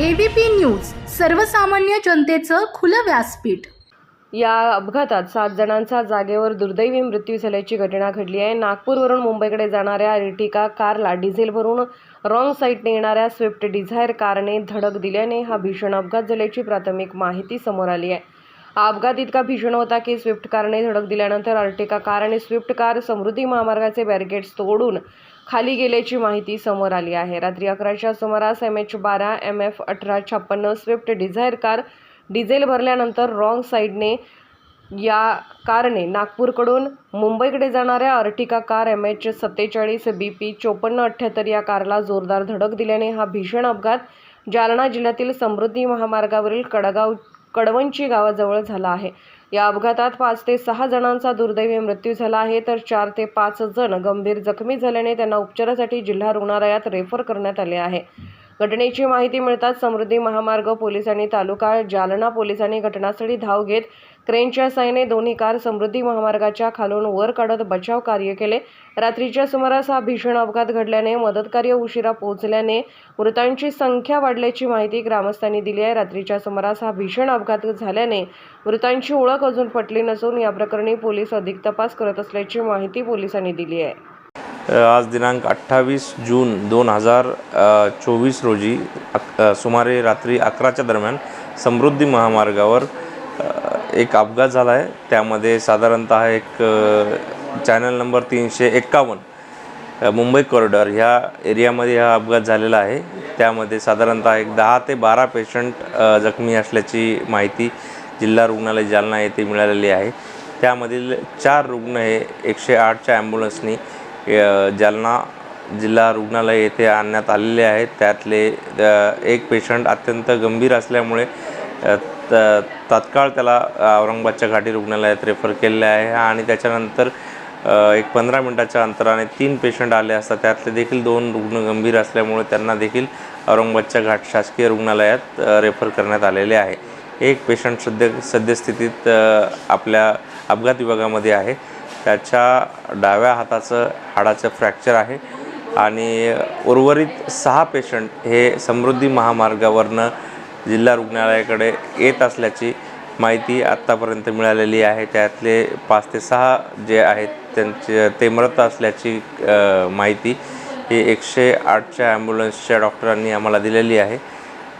ABP news सर्वसामान्य जनतेचं खुलं व्यासपीठ. या अपघातात सात जणांचा जागेवर दुर्दैवी मृत्यू झाल्याची घटना घडली आहे. नागपूरवरून मुंबईकडे जाणाऱ्या रिटिका कारला डिझेल भरून रॉंग साईडने येणाऱ्या स्विफ्ट डिझायर कारने धडक दिल्याने हा भीषण अपघात झाल्याची प्राथमिक माहिती समोर आली आहे. हा अपघात इतका भीषण होता की स्विफ्ट कारने धडक दिल्यानंतर अर्टिका कार आणि स्विफ्ट कार समृद्धी महामार्गाचे बॅरिकेड्स तोडून खाली गेल्याची माहिती समोर आली आहे. रात्री अकराच्या सुमारास एम एच बारा एम एफ अठरा छप्पन्न स्विफ्ट डिझायर कार डिझेल भरल्यानंतर रॉंग साईडने या कारने नागपूरकडून मुंबईकडे जाणाऱ्या अर्टिका कार एम एच सत्तेचाळीस बी पी चोपन्न अठ्ठ्याहत्तर या कारला जोरदार धडक दिल्याने हा भीषण अपघात जालना जिल्ह्यातील समृद्धी महामार्गावरील कडगाव कडवंची गावाजवळ झाला आहे. या अपघातात पाच ते सहा जणांचा दुर्दैवी मृत्यू झाला आहे तर चार ते पाच जण गंभीर जखमी झाल्याने त्यांना उपचारासाठी जिल्हा रुग्णालयात रेफर करण्यात आले आहे. घटनेची माहिती मिळताच समृद्धी महामार्ग पोलीस आणि तालुका जालना पोलिसांनी घटनास्थळी धाव घेत क्रेनच्या साहाय्याने दोन्ही कार समृद्धी महामार्गाच्या खालून वर काढत बचाव कार्य केले. रात्रीच्या सुमारास हा भीषण अपघात घडल्याने मदतकार्य उशिरा पोहोचल्याने मृतांची संख्या वाढल्याची माहिती ग्रामस्थांनी दिली आहे. रात्रीच्या सुमारास हा भीषण अपघात झाल्याने मृतांची ओळख अजून पटली नसून या प्रकरणी पोलीस अधिक तपास करत असल्याची माहिती पोलिसांनी दिली आहे. आज दिनांक अठ्ठावीस जून दोन हजार चोवीस रोजी अक सुमारे रात्री अकराच्या दरम्यान समृद्धी महामार्गावर एक अपघात झाला आहे त्यामध्ये साधारणतः एक चॅनल नंबर तीनशे एक्कावन्न मुंबई कॉरिडॉर ह्या एरियामध्ये हा अपघात झालेला आहे. त्यामध्ये साधारणतः एक दहा ते बारा पेशंट जखमी असल्याची माहिती जिल्हा रुग्णालय जालना येथे मिळालेली आहे. त्यामधील चार रुग्ण हे एकशे आठच्या ॲम्ब्युलन्सनी जालना जिल्हा रुग्णालय येथे आणण्यात आलेले आहेत. त्यातले एक पेशंट अत्यंत गंभीर असल्यामुळे त तात्काळ त्याला औरंगाबादच्या घाटी रुग्णालयात रेफर केलेले आहे आणि त्याच्यानंतर एक पंधरा मिनटाच्या अंतराने तीन पेशंट आले असतात त्यातले देखील दोन रुग्ण गंभीर असल्यामुळे त्यांना देखील औरंगाबादच्या घाट शासकीय रुग्णालयात रेफर करण्यात आलेले आहे. एक पेशंट सध्या सद्यस्थितीत आपल्या अपघात विभागामध्ये आहे. त्याच्या डाव्या हाताचं हाडाचं फ्रॅक्चर आहे आणि उर्वरित सहा पेशंट हे समृद्धी महामार्गावरनं जिल्हा रुग्णालयाकडे येत असल्याची माहिती आत्तापर्यंत मिळालेली आहे. त्यातले पाच ते सहा जे आहेत त्यांचे ते मृत असल्याची माहिती ही एकशे आठच्या ॲम्ब्युलन्सच्या डॉक्टरांनी आम्हाला दिलेली आहे.